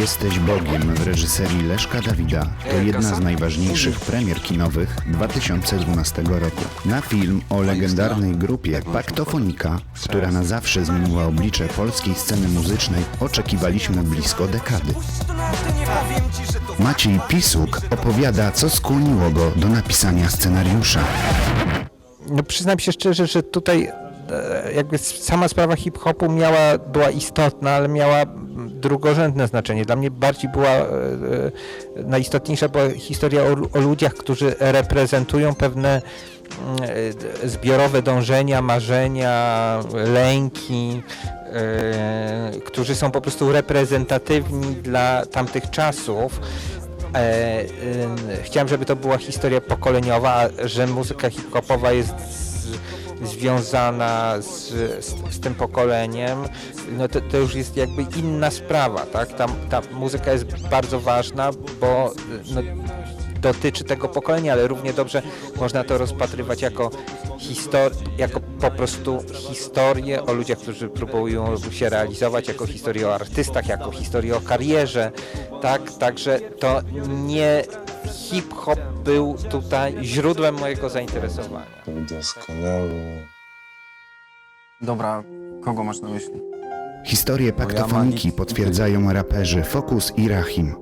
Jesteś Bogiem w reżyserii Leszka Dawida to jedna z najważniejszych premier kinowych 2012 roku. Na film o legendarnej grupie Paktofonika, która na zawsze zmieniła oblicze polskiej sceny muzycznej, oczekiwaliśmy blisko dekady. Maciej Pisuk opowiada, co skłoniło go do napisania scenariusza. No przyznam się szczerze, że tutaj e, jakby sama sprawa hip-hopu miała, była istotna, ale miała drugorzędne znaczenie. Dla mnie bardziej była, e, e, najistotniejsza była historia o, o ludziach, którzy reprezentują pewne mm, e, zbiorowe dążenia, marzenia, lęki, którzy są po prostu reprezentatywni dla tamtych czasów. E, chciałem, żeby to była historia pokoleniowa, że muzyka hip-hopowa jest z, związana z, z, z tym pokoleniem, no to, to już jest jakby inna sprawa, tak? Ta, ta muzyka jest bardzo ważna, bo no, dotyczy tego pokolenia, ale równie dobrze można to rozpatrywać jako, histor- jako po prostu historię o ludziach, którzy próbują się realizować, jako historię o artystach, jako historię o karierze, tak? Także to nie hip-hop był tutaj źródłem mojego zainteresowania. Doskonały. Dobra, kogo masz na myśli? Historię paktofoniki potwierdzają raperzy Focus i Rahim.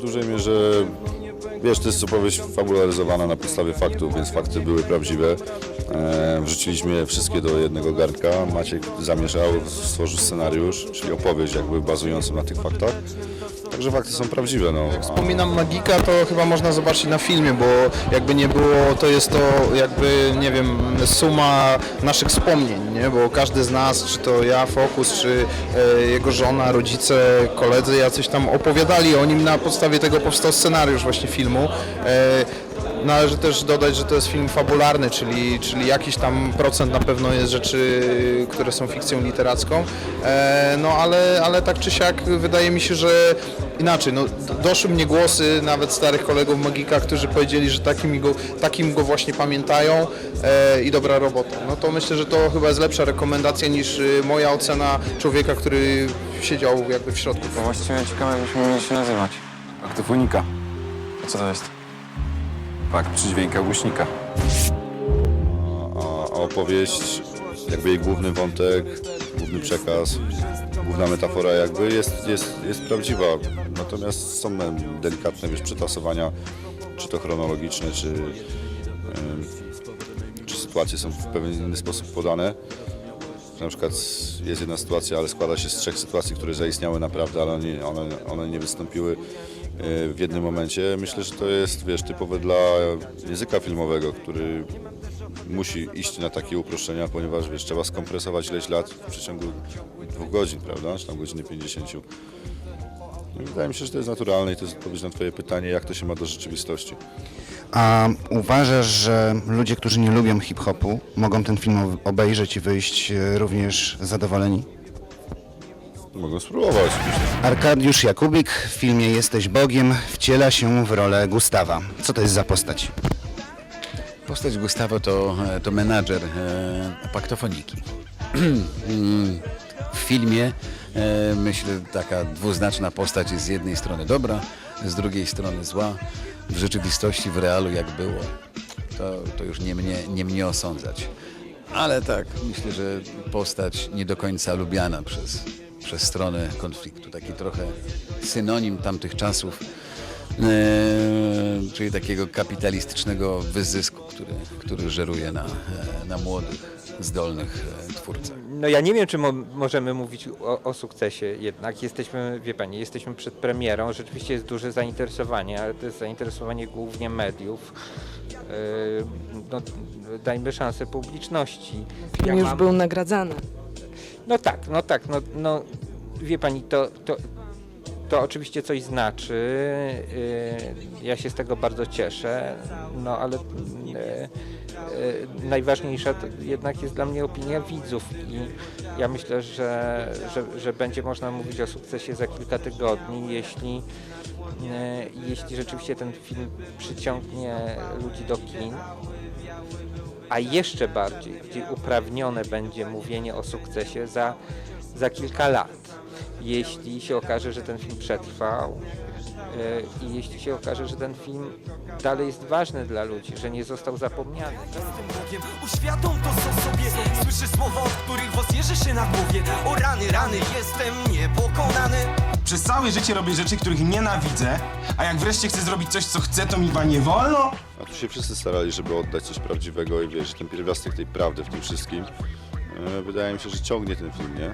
W dużej mierze, wiesz, to jest opowieść fabularyzowana na podstawie faktów, więc fakty były prawdziwe. E, wrzuciliśmy je wszystkie do jednego garnka. Maciek zamieszał, stworzył scenariusz, czyli opowieść jakby bazującą na tych faktach. Także fakty są prawdziwe, no. A- Wspominam Magika, to chyba można zobaczyć na filmie, bo jakby nie było, to jest to jakby, nie wiem, suma naszych wspomnień, nie? Bo każdy z nas, czy to ja, Fokus, czy e, jego żona, rodzice, koledzy, jacyś tam opowiadali o nim, na podstawie tego powstał scenariusz właśnie filmu. E, Należy też dodać, że to jest film fabularny, czyli, czyli jakiś tam procent na pewno jest rzeczy, które są fikcją literacką. E, no ale, ale tak czy siak wydaje mi się, że inaczej. No, doszły mnie głosy nawet starych kolegów Magika, którzy powiedzieli, że takim go, takim go właśnie pamiętają e, i dobra robota. No to myślę, że to chyba jest lepsza rekomendacja niż y, moja ocena człowieka, który siedział jakby w środku. To właściwie ciekawe, jakbyśmy mieli się nazywać. Aktyfonika. A co to jest? Fakt przydźwięka głośnika. a, a opowieść, jakby jej główny wątek, główny przekaz, główna metafora jakby jest, jest, jest prawdziwa. Natomiast są delikatne wiesz, przetasowania, czy to chronologiczne, czy, ym, czy sytuacje są w pewien inny sposób podane. Na przykład jest jedna sytuacja, ale składa się z trzech sytuacji, które zaistniały naprawdę, ale one, one, one nie wystąpiły w jednym momencie. Myślę, że to jest wiesz, typowe dla języka filmowego, który musi iść na takie uproszczenia, ponieważ wiesz, trzeba skompresować ileś lat w przeciągu dwóch godzin, prawda? Czy tam godziny 50. No i wydaje mi się, że to jest naturalne i to jest odpowiedź na Twoje pytanie, jak to się ma do rzeczywistości. A uważasz, że ludzie, którzy nie lubią hip-hopu, mogą ten film ob- obejrzeć i wyjść e, również zadowoleni? Mogą spróbować. Arkadiusz Jakubik w filmie Jesteś Bogiem wciela się w rolę Gustawa. Co to jest za postać? Postać Gustawa to, e, to menadżer e, paktofoniki. W filmie e, myślę taka dwuznaczna postać jest z jednej strony dobra, z drugiej strony zła. W rzeczywistości, w realu jak było, to, to już nie mnie, nie mnie osądzać. Ale tak, myślę, że postać nie do końca lubiana przez, przez stronę konfliktu. Taki trochę synonim tamtych czasów. E, czyli takiego kapitalistycznego wyzysku, który, który żeruje na, e, na młodych, zdolnych e, twórcach. No ja nie wiem, czy mo- możemy mówić o, o sukcesie jednak. Jesteśmy, wie pani, jesteśmy przed premierą. Rzeczywiście jest duże zainteresowanie, ale to jest zainteresowanie głównie mediów. Yy, no, dajmy szansę publiczności. Film Ja już mam- był nagradzany. No tak, no tak, no, no wie pani, to, to, to oczywiście coś znaczy. Yy, ja się z tego bardzo cieszę, no ale yy, yy, najważniejsza jednak jest dla mnie opinia widzów. I ja myślę, że, że, że będzie można mówić o sukcesie za kilka tygodni, jeśli, jeśli rzeczywiście ten film przyciągnie ludzi do kin. A jeszcze bardziej, gdzie uprawnione będzie mówienie o sukcesie za za kilka lat, jeśli się okaże, że ten film przetrwał e, i jeśli się okaże, że ten film dalej jest ważny dla ludzi, że nie został zapomniany. Bogiem Uświadom to co sobie Słyszę słowa, od których włos jeży się na głowie O rany, rany, jestem niepokonany Przez całe życie robię rzeczy, których nienawidzę, a jak wreszcie chcę zrobić coś, co chcę, to mi chyba nie wolno? A tu się wszyscy starali, żeby oddać coś prawdziwego i wiesz, ten pierwiastek tej prawdy w tym wszystkim. e, Wydaje mi się, że ciągnie ten film, nie?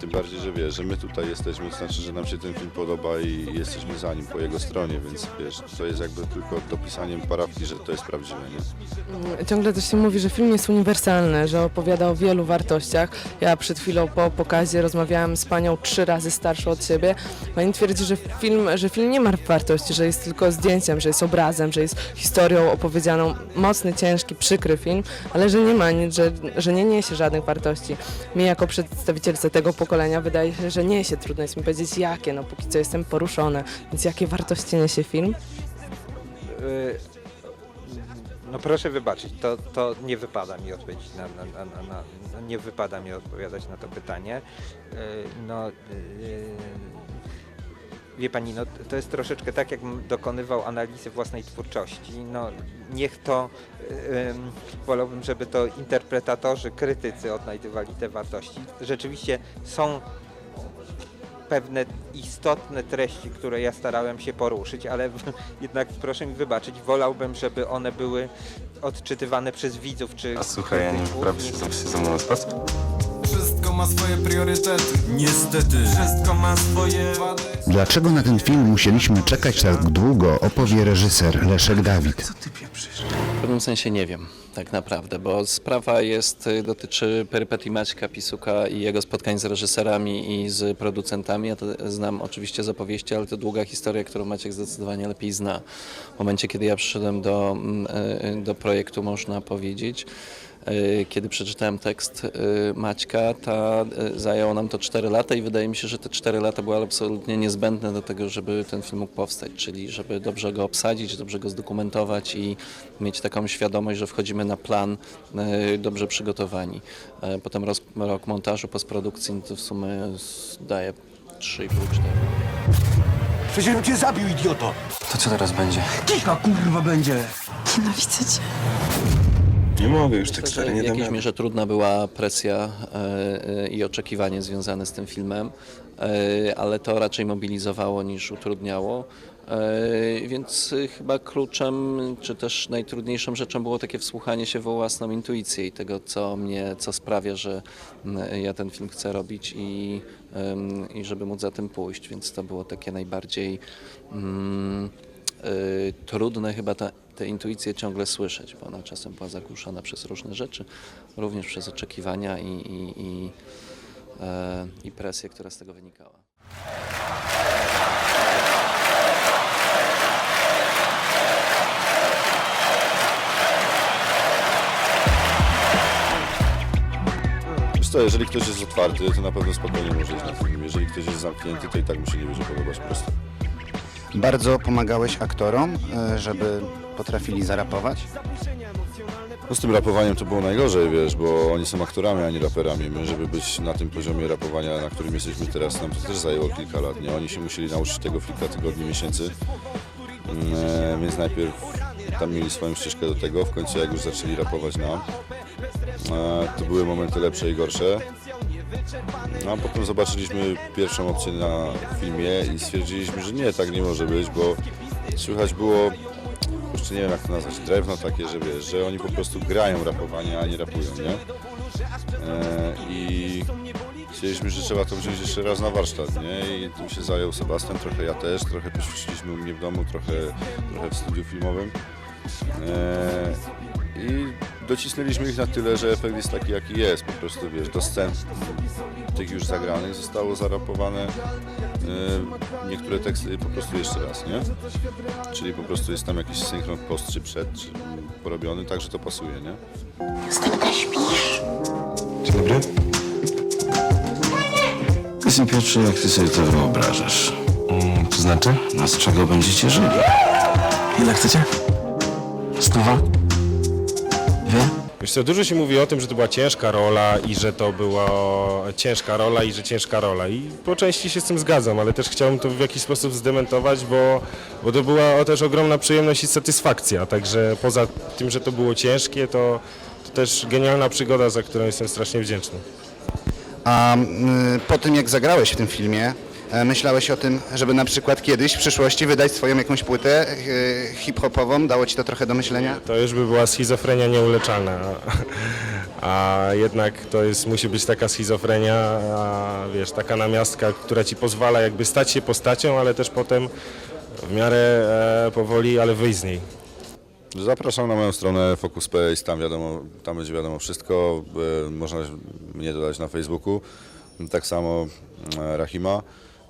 Tym bardziej, że wiesz, że my tutaj jesteśmy, to znaczy, że nam się ten film podoba i jesteśmy za nim po jego stronie, więc wiesz, to jest jakby tylko dopisaniem parafki, że to jest prawdziwe, nie? Ciągle też się mówi, że film jest uniwersalny, że opowiada o wielu wartościach. Ja przed chwilą po pokazie rozmawiałam z panią trzy razy starszą od siebie. Pani twierdzi, że film, że film nie ma wartości, że jest tylko zdjęciem, że jest obrazem, że jest historią opowiedzianą. Mocny, ciężki, przykry film, ale że nie ma nic, że, że nie niesie żadnych wartości. Mi jako przedstawicielce tego pokolenia wydaje się, że niesie. Trudno jest mi powiedzieć jakie, no póki co jestem poruszona. Więc jakie wartości niesie film? Y, No proszę wybaczyć, to, to nie wypada mi odpowiedzieć na, na, na, na, na no nie wypada mi odpowiadać na to pytanie. Y, No y, wie pani, no to jest troszeczkę tak, jakbym dokonywał analizy własnej twórczości. No niech to wolałbym, żeby to interpretatorzy, krytycy odnajdywali te wartości. Rzeczywiście są pewne istotne treści, które ja starałem się poruszyć, ale jednak proszę mi wybaczyć, wolałbym, żeby one były odczytywane przez widzów czy A słuchaj, ja nie wyprawisz się ze mną na spacer? Ma swoje priorytety Niestety Wszystko ma swoje wady Dlaczego na ten film musieliśmy czekać tak długo, opowie reżyser Leszek Dawid. W pewnym sensie nie wiem, tak naprawdę, bo sprawa jest, y, dotyczy perypetii Maćka Pisuka i jego spotkań z reżyserami i z producentami. Ja to znam oczywiście z opowieści, ale to długa historia, którą Maciek zdecydowanie lepiej zna. W momencie, kiedy ja przyszedłem do, mm, y, do projektu, można powiedzieć, y, kiedy przeczytałem tekst y, Maćka, ta, y, zajęło nam to 4 lata i wydaje mi się, że te 4 lata były absolutnie niezbędne do tego, żeby ten film mógł powstać, czyli żeby dobrze go obsadzić, dobrze go zdokumentować i mieć taką świadomość, że wchodzimy na plan dobrze przygotowani. E, Potem roz, rok montażu, postprodukcji no to w sumie daje 3,5-4. Przecież cię zabił, idioto To co teraz będzie? Kika kurwa będzie Nienawidzę cię. Nie mogę już tak stary, nie w dam jakiejś rady. mierze trudna była presja e, e, i oczekiwanie związane z tym filmem, e, ale to raczej mobilizowało niż utrudniało. E, Więc e, chyba kluczem, czy też najtrudniejszą rzeczą było takie wsłuchanie się w własną intuicję i tego, co mnie, co sprawia, że ja ten film chcę robić i, em, i żeby móc za tym pójść. Więc to było takie najbardziej mm, y, trudne chyba ta, tę intuicję ciągle słyszeć, bo ona czasem była zagłuszana przez różne rzeczy, również przez oczekiwania i, i, i, e, i presję, która z tego wynikała. Co, jeżeli ktoś jest otwarty, to na pewno spokojnie może iść na film. Jeżeli ktoś jest zamknięty, to i tak mu się nie będzie podobać po prostu. Bardzo pomagałeś aktorom, e, żeby potrafili zarapować? No z tym rapowaniem to było najgorzej, wiesz, bo oni są aktorami, a nie raperami. My, żeby być na tym poziomie rapowania, na którym jesteśmy teraz, nam to też zajęło kilka lat, nie? Oni się musieli nauczyć tego w kilka tygodni, miesięcy. Mm, E, więc najpierw tam mieli swoją ścieżkę do tego, w końcu jak już zaczęli rapować nam, e, to były momenty lepsze i gorsze. No a potem zobaczyliśmy pierwszą opcję na filmie i stwierdziliśmy, że nie, tak nie może być, bo słychać było jeszcze nie wiem jak to nazwać, drewno takie, że wiesz, że oni po prostu grają rapowanie, a nie rapują, nie? E, I chcieliśmy, że trzeba to wziąć jeszcze raz na warsztat, nie? I tym się zajął Sebastian, trochę ja też, trochę poćwiczyliśmy u mnie w domu, trochę, trochę w studiu filmowym. E, I docisnęliśmy ich na tyle, że efekt jest taki jaki jest, po prostu wiesz, do scen tych już zagranych zostało zarapowane e, niektóre teksty po prostu jeszcze raz, nie? Czyli po prostu jest tam jakiś synchron post czy przed, czy porobiony, tak, że to pasuje, nie? Dzień dobry. Jestem pierwszy, jak ty sobie to wyobrażasz. Mm, to znaczy? No z czego będziecie żyli? Ile chcecie? Stuwa? Dwie? Wiesz co, dużo się mówi o tym, że to była ciężka rola i że to była ciężka rola i że ciężka rola. I po części się z tym zgadzam, ale też chciałbym to w jakiś sposób zdementować, bo, bo to była też ogromna przyjemność i satysfakcja. Także poza tym, że to było ciężkie, to, to też genialna przygoda, za którą jestem strasznie wdzięczny. A mm, po tym, jak zagrałeś w tym filmie, myślałeś o tym, żeby na przykład kiedyś w przyszłości wydać swoją jakąś płytę e, hip-hopową? Dało ci to trochę do myślenia? To już by była schizofrenia nieuleczalna. A jednak to jest, musi być taka schizofrenia, a, wiesz, taka namiastka, która ci pozwala jakby stać się postacią, ale też potem w miarę e, powoli, ale wyjść z niej. Zapraszam na moją stronę Focus Space, tam, wiadomo, tam będzie wiadomo wszystko. E, Można mnie dodać na Facebooku. Tak samo e, Rahima.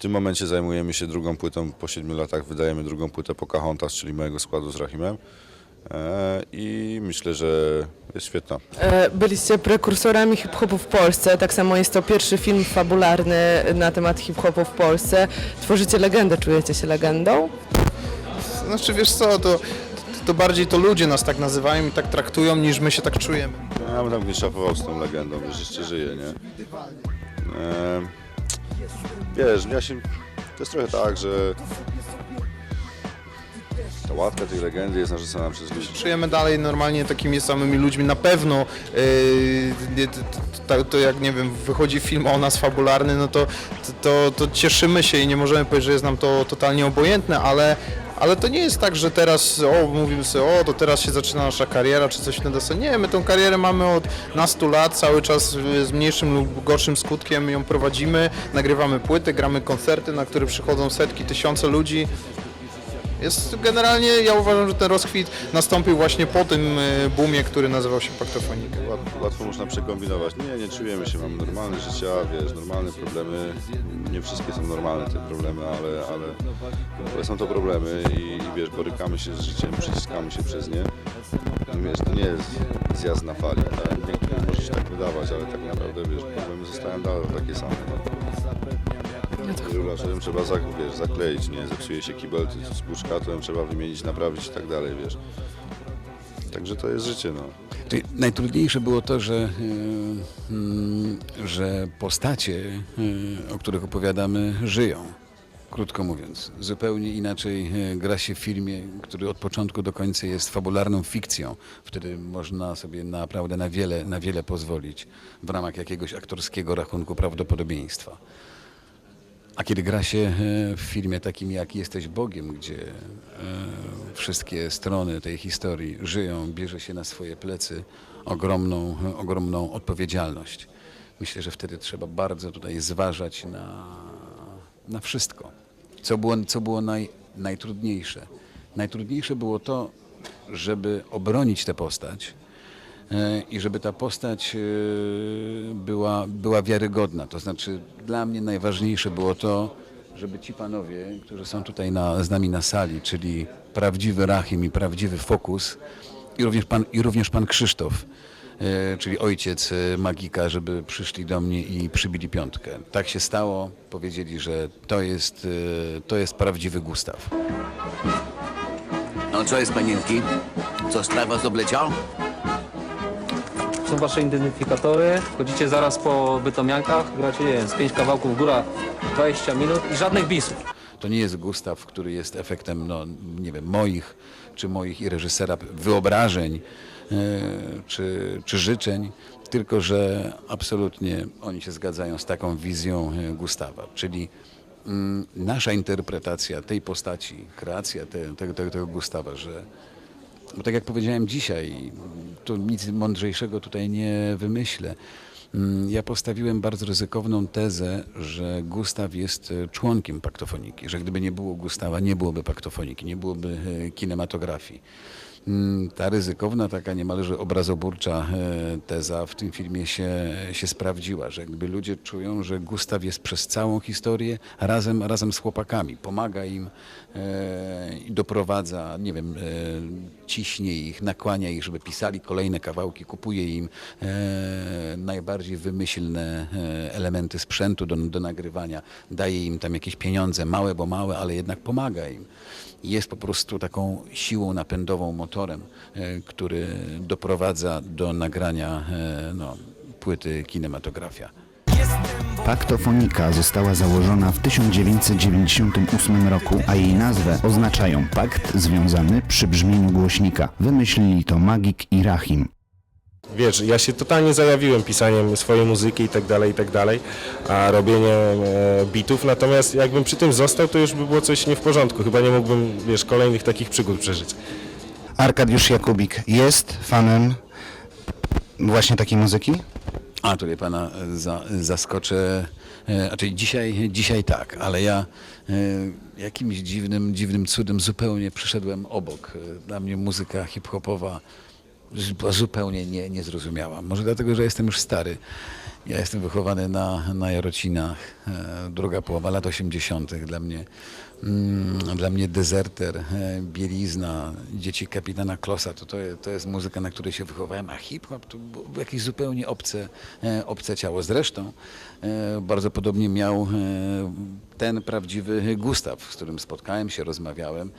W tym momencie zajmujemy się drugą płytą. Po 7 latach wydajemy drugą płytę Pocahontas, czyli mojego składu z Rahimem. E, I myślę, że jest świetna. E, Byliście prekursorami hip-hopu w Polsce, tak samo jest to pierwszy film fabularny na temat hip-hopu w Polsce. Tworzycie legendę, czujecie się legendą? Znaczy wiesz co, to, to bardziej to ludzie nas tak nazywają i tak traktują, niż my się tak czujemy. Ja bym tam nie szafował z tą legendą, wiesz, jeszcze żyję, nie? E, wiesz, ja się... To jest trochę tak, że ta łatka tej legendy jest narzucana przez ludzi. Czujemy dalej normalnie takimi samymi ludźmi. Na pewno yy, to, to jak nie wiem, wychodzi film o nas fabularny, no to, to, to cieszymy się i nie możemy powiedzieć, że jest nam to totalnie obojętne, ale, ale to nie jest tak, że teraz o, mówimy sobie, o, to teraz się zaczyna nasza kariera, czy coś na deseń. Nie, my tą karierę mamy od nastu lat, cały czas y, z mniejszym lub gorszym skutkiem ją prowadzimy, nagrywamy płyty, gramy koncerty, na które przychodzą setki, tysiące ludzi. Jest generalnie, ja uważam, że ten rozkwit nastąpił właśnie po tym y, boomie, który nazywał się paktofonika. Łat- Łatwo można przekombinować. Nie, nie czujemy się, mamy normalne życia, wiesz, normalne problemy. Nie wszystkie są normalne te problemy, ale, ale, są to problemy i, i wiesz, borykamy się z życiem, przyciskamy się przez nie. Wiesz, to nie jest zjazd na fali. Tak? Niektórym może się tak wydawać, ale tak naprawdę, wiesz, problemy zostają dalej takie same. Ją trzeba zak- wiesz, zakleić, nie? Zepsuje się kibel z ją trzeba wymienić, naprawić i tak dalej, wiesz. Także to jest życie, no. Czyli najtrudniejsze było to, że, mm, że postacie, e, o których opowiadamy, żyją. Krótko mówiąc, zupełnie inaczej e, gra się w filmie, który od początku do końca jest fabularną fikcją. Wtedy można sobie naprawdę na wiele, na wiele pozwolić w ramach jakiegoś aktorskiego rachunku prawdopodobieństwa. A kiedy gra się e, w filmie takim jak Jesteś Bogiem, gdzie e, wszystkie strony tej historii żyją, bierze się na swoje plecy ogromną, ogromną odpowiedzialność. Myślę, że wtedy trzeba bardzo tutaj zważać na, na wszystko. Co było, co było naj, najtrudniejsze? Najtrudniejsze było to, żeby obronić tę postać, i żeby ta postać e, była, była wiarygodna. To znaczy dla mnie najważniejsze było to, żeby ci panowie, którzy są tutaj na, z nami na sali, czyli prawdziwy Rachim i prawdziwy Fokus i również pan, i również pan Krzysztof, e, czyli ojciec e, Magika, żeby przyszli do mnie i przybili piątkę. Tak się stało, powiedzieli, że to jest, e, to jest prawdziwy Gustaw. No co jest, panienki? Co, strach was obleciał? Są wasze identyfikatory, wchodzicie zaraz po bytomiankach, gracie, nie z pięć kawałków góra, 20 minut i żadnych bisów. To nie jest Gustaw, który jest efektem, no, nie wiem, moich, czy moich i reżysera wyobrażeń, e, czy, czy życzeń, tylko że absolutnie oni się zgadzają z taką wizją e, Gustawa, czyli mm, nasza interpretacja tej postaci, kreacja te, tego Gustawa, że bo tak jak powiedziałem dzisiaj, to nic mądrzejszego tutaj nie wymyślę. Mm, Ja postawiłem bardzo ryzykowną tezę, że Gustaw jest e, członkiem paktofoniki, że gdyby nie było Gustawa, nie byłoby paktofoniki, nie byłoby e, kinematografii. Mm, Ta ryzykowna, taka niemalże obrazoburcza e, teza w tym filmie się, się sprawdziła, że jakby ludzie czują, że Gustaw jest przez całą historię razem, razem z chłopakami, pomaga im e, i doprowadza, nie wiem, e, ciśnie ich, nakłania ich, żeby pisali kolejne kawałki, kupuje im najbardziej wymyślne elementy sprzętu do, do nagrywania, daje im tam jakieś pieniądze, małe, bo małe, ale jednak pomaga im jest po prostu taką siłą napędową motorem, e, który doprowadza do nagrania e, no, płyty kinematografia. Paktofonika została założona w 1998 roku, a jej nazwę oznaczają pakt związany przy brzmieniu głośnika. Wymyślili to Magik i Rahim. Wiesz, ja się totalnie zajawiłem pisaniem swojej muzyki i tak dalej, i tak dalej, a robieniem e, bitów, natomiast jakbym przy tym został, to już by było coś nie w porządku. Chyba nie mógłbym, wiesz, kolejnych takich przygód przeżyć. Arkadiusz Jakubik jest fanem właśnie takiej muzyki? A tutaj pana e, za, zaskoczę. Znaczy dzisiaj, dzisiaj tak, ale ja e, jakimś dziwnym, dziwnym cudem zupełnie przyszedłem obok. Dla mnie muzyka hip-hopowa zupełnie nie, niezrozumiała. Może dlatego, że jestem już stary. Ja jestem wychowany na, na Jarocinach, e, druga połowa lat 80. Dla mnie, mm, dla mnie dezerter, e, bielizna, dzieci kapitana Klosa, to, to, to jest muzyka, na której się wychowałem, a hip-hop to było jakieś zupełnie obce, e, obce ciało. Zresztą bardzo podobnie miał ten prawdziwy Gustaw, z którym spotkałem się, rozmawiałem.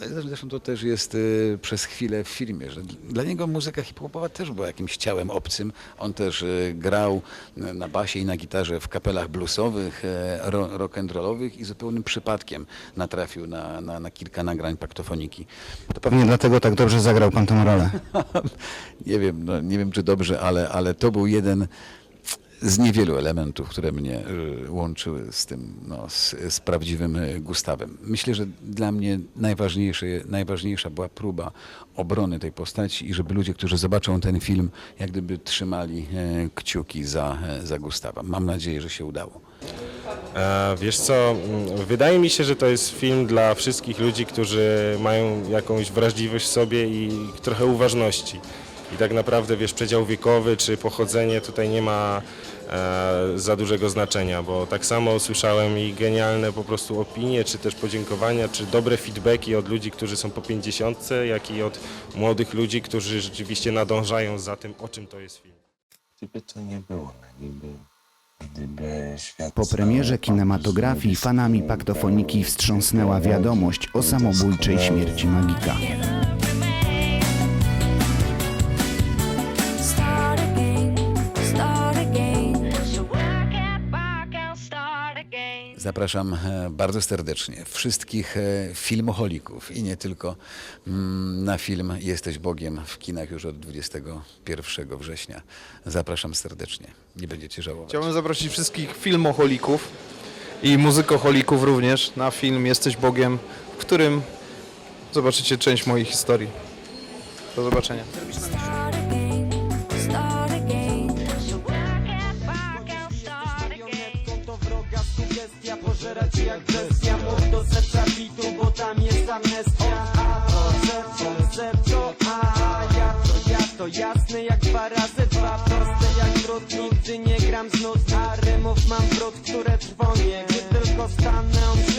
Zresztą to też jest y, przez chwilę w filmie, że dla niego muzyka hip-hopowa też była jakimś ciałem obcym. On też y, grał y, na basie i na gitarze w kapelach bluesowych, y, ro, rock'n'rollowych i zupełnym przypadkiem natrafił na, na, na kilka nagrań paktofoniki. To pewnie dlatego tak dobrze zagrał pan tą rolę. nie wiem, no, nie wiem czy dobrze, ale, ale to był jeden z niewielu elementów, które mnie y, łączyły z tym, no, z, z prawdziwym y, Gustawem. Myślę, że dla mnie najważniejsza była próba obrony tej postaci i żeby ludzie, którzy zobaczą ten film, jak gdyby trzymali e, kciuki za, e, za Gustawa. Mam nadzieję, że się udało. E, Wiesz co, mm, wydaje mi się, że to jest film dla wszystkich ludzi, którzy mają jakąś wrażliwość w sobie i trochę uważności. I tak naprawdę, wiesz, przedział wiekowy czy pochodzenie tutaj nie ma za dużego znaczenia, bo tak samo słyszałem i genialne po prostu opinie, czy też podziękowania, czy dobre feedbacki od ludzi, którzy są po 50, jak i od młodych ludzi, którzy rzeczywiście nadążają za tym, o czym to jest film. Gdyby to nie było niby, gdyby świat... Po premierze kinematografii fanami paktofoniki wstrząsnęła wiadomość o samobójczej śmierci Magika. Zapraszam e, bardzo serdecznie wszystkich e, filmoholików i nie tylko mm, na film Jesteś Bogiem w kinach już od 21 września. Zapraszam serdecznie. Nie będziecie żałować. Chciałbym zaprosić wszystkich filmoholików i muzykoholików również na film Jesteś Bogiem, w którym zobaczycie część mojej historii. Do zobaczenia. Tam jest amnestia A a ja to ja to jasne jak dwa razy dwa Proste jak drut, nigdy nie gram znów A remów mam wrót, które trwonie Gdy tylko stanę przy